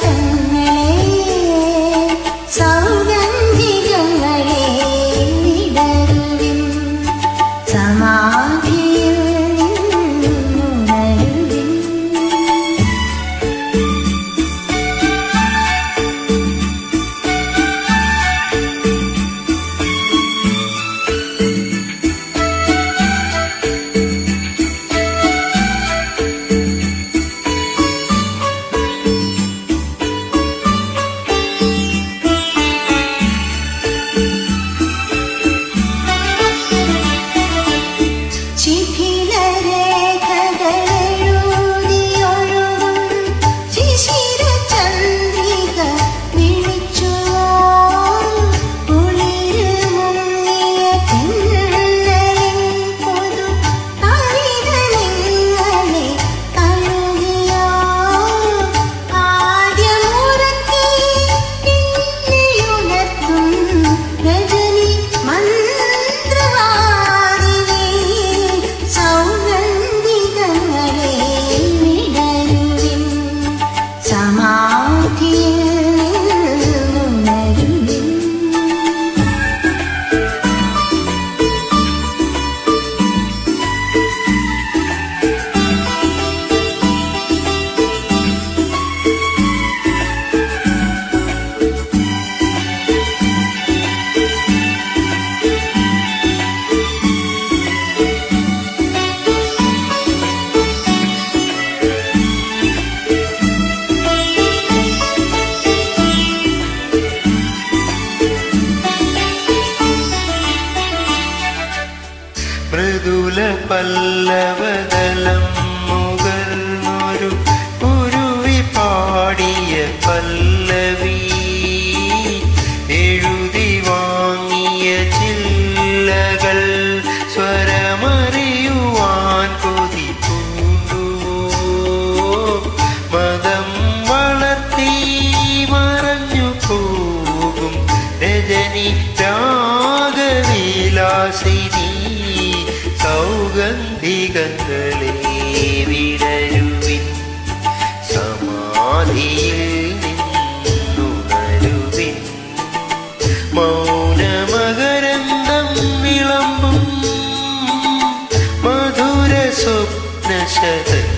I Mridula പല്ലവതലം മുകർന്നൊരു കുരുവി പാടിയ പല്ലവി. എഴുതി വാങ്ങിയ ചില്ലകൾ സ്വരമറിയുവാൻ കൊതി മതം വളർത്തി മറഞ്ഞു പോകും രജനി രാഗവിലാസി സുഗന്ധികങ്ങളെ വിടരുവിൻ സമാധിയിൽ നിന്നുണരുവിൻ മൗനമകരന്തം വിളമ്പും മധുര സ്വപ്നശതം